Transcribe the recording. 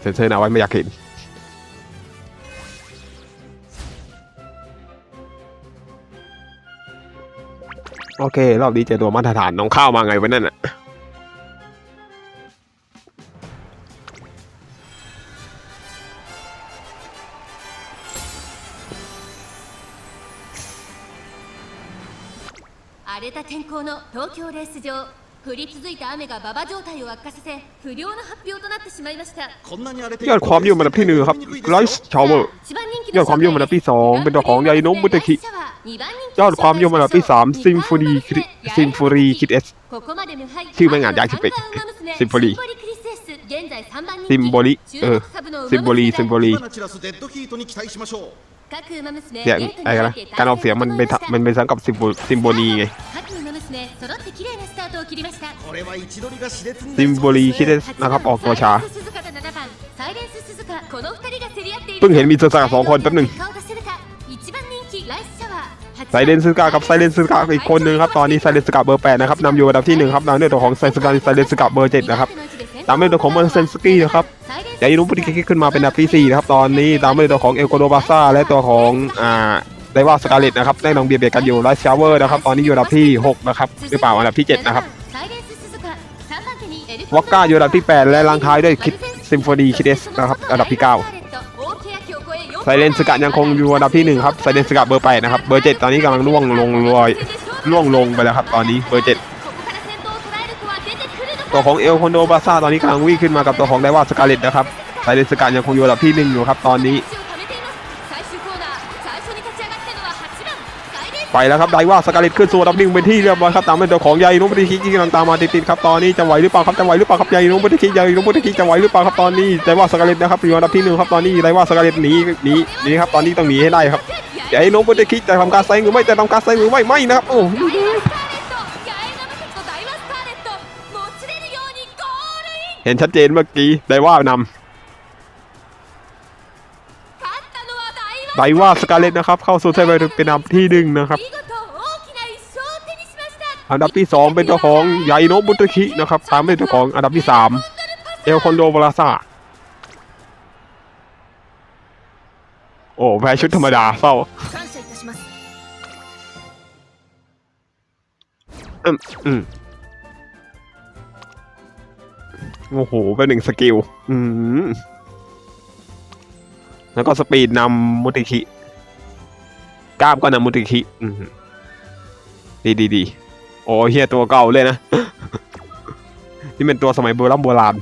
เซ็นเซอร์นะไว้ไม่อยากเห็น โอเค รอบนี้เจอตัวมาตรฐานน้องข้าวมาไงวะนั่นอ่ะ 荒れた天候の東京レース場 降り続いた雨が馬場状態を悪化させ不良の発表となってしまいましたこんなに荒れて ยอดความนิยมอันดับที่หนึ่งครับไลฟ์ชาวเวอร์ 一番人気 ยอดความนิยมอันดับที่สองเป็นตัวของยาโนมุตะคิ ยอดความนิยมอันดับที่สามซิมโฟนีซิมโฟนีคิดเอส ชื่อไม่งานยากชิบเป่ง Symphony ซิมโบลิเออซิมโบลีซิมโบลี 火花散らすデッドヒートに期待しましょう เสียงอะไรกันนะการออกเสียงมันเป็นมันเป็นสังกับซิมโบซิมโบนีไง ซิมโบลีคิดนะครับออกตัวช้าเพิ่งเห็นมีสุสานสองคนแป๊บหนึ่งไซเลนซึกากับไซเลนซึกาอีกคนนึงครับตอนนี้ไซเลนซึกาเบอร์แปดนะครับนำอยู่อันดับที่หนึ่งครับนำด้วยตัวของไซเลนซึกาไซเลนซึกาเบอร์เจ็ดนะครับตามด้วยตัวของมอนเซนสกี้นะครับยายุนุปุติกิขึ้นมาเป็นอันดับที่สี่นะครับตอนนี้ตามด้วยตัวของเอลโกโดบาซ่าและตัวของอ่า ไดว่าสกาเลตนะครับได้ลองเบียดเบียดกันอยู่ไลท์ชาวเวอร์นะครับตอนนี้อยู่อันดับที่หกนะครับหรือเปล่าอันดับที่เจ็ดนะครับวอกก้าอยู่อันดับที่ 8 และลังท้ายด้วยคิดซิมโฟนีคิดเอสนะครับอันดับที่ 9ไซเลนสกัดยังคงอยู่อันดับที่ 1 ครับไซเลนสกัดเบอร์8นะครับเบอร์ 7 ตอนนี้กำลังล่วงลงลอยล่วงลงไปแล้วครับตอนนี้เบอร์ 7ตัวของเอลคอนโดบาซ่าตอนนี้กำลังวิ่งขึ้นมากับตัวของไดว่าสกาเลตนะครับไซเลนสกัดยังคงอยู่อันดับที่ 1 อยู่ครับตอนนี้ ไปแล้วครับไดว่าสกาเลตขึ้นสู่อันดับหนึ่งเป็นที่เรียบร้อยครับตามด้วยตัวของยายินุปฏิคิที่กำลังตามมาติดๆครับตอนนี้จะไหวหรือเปล่าครับจะไหวหรือเปล่าครับยายินุปฏิคิยายินุปฏิคิจะไหวหรือเปล่าครับตอนนี้ไดว่าสกาเลตนะครับอยู่อันดับที่หนึ่งครับตอนนี้ไดว่าสกาเลตหนีหนีหนีครับตอนนี้ต้องหนีให้ได้ครับยายินุปฏิคิจะทำการแซงหรือไม่จะทำการแซงหรือไม่ไม่นะครับโอ้โหเห็นชัดเจนเมื่อกี้ไดว่านำ ไดว่าสกาเลตนะครับ เข้าสู่ไทยไปเป็นอันดับที่หนึ่งนะครับอันดับที่สองเป็นเจ้าของไยโนบุตคินะครับตามด้วยเจ้าของอันดับที่สามเอลคอนโดวลาซาโอ้แพ้ชุดธรรมดาเศร้าอืมอืมโอ้โหเป็นหนึ่งสกิล อืม แล้วก็สปีดนำมุติคิกล้ามก็นำมุติคิดีดีดีโอ้เฮียตัวเก่าเลยนะ นี่เป็นตัวสมัยโบราณโบราณ